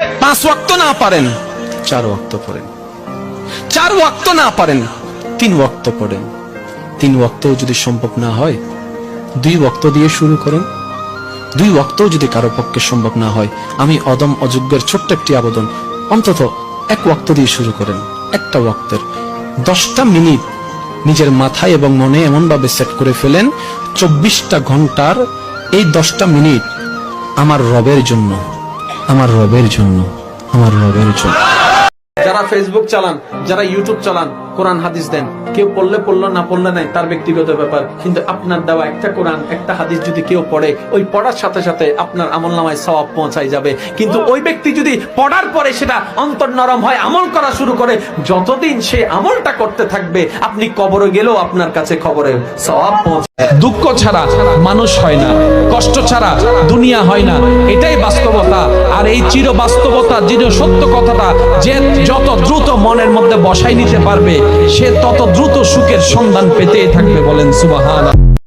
পাঁচ ওয়াক্ত না পারেন। চার ওয়াক্ত পড়েন। চার ওয়াক্ত না পারেন। তিন ওয়াক্ত পড়েন। তিন ওয়াক্তও যদি সম্ভব না হয় দুই ওয়াক্ত দিয়ে শুরু করেন। দুই ওয়াক্তও যদি কারও পক্ষে সম্ভব না হয় আমি অদম অযোগ্যের ছোট্ট একটি আবেদন অন্তত এক ওয়াক্ত দিয়ে শুরু করেন। একটা ওয়াক্তের। দশটা মিনিট নিজের মাথায় এবং মনে এমন ভাবে সেট করে ফেলেন চব্বিশটা ঘণ্টার এই দশটা মিনিট আমার রবের জন্য। আমার রবের জন্য আমার রবের জন্য। যারা ফেসবুক চালান যারা ইউটিউব চালান কোরআন হাদিস দেন কেউ পড়লে পড়ল না পড়লে নাই তার ব্যক্তিগত ব্যাপার। কিন্তু আপনার দেওয়া একটা কোরআন একটা হাদিস যদি কেউ পড়ে ওই পড়ার সাথে সাথে আপনার আমল নামায় সওয়াব পৌঁছাই যাবে। কিন্তু ওই ব্যক্তি যদি পড়ার পরে সেটা অন্তর নরম হয় আমল করা শুরু করে যতদিন সে আমলটা করতে থাকবে আপনি কবরে গেলেও আপনার কাছে খবরের সওয়াব পৌঁছে দুঃখ ছাড়া মানুষ হয় না কষ্ট ছাড়া দুনিয়া হয় না এটাই এই চির বাস্তবতা, চির সত্য কথাটা যে যত দ্রুত মনের মধ্যে বসাই নিতে পারবে, সে তত দ্রুত সুখের সন্ধান পেতেই থাকবে বলেন সুবাহান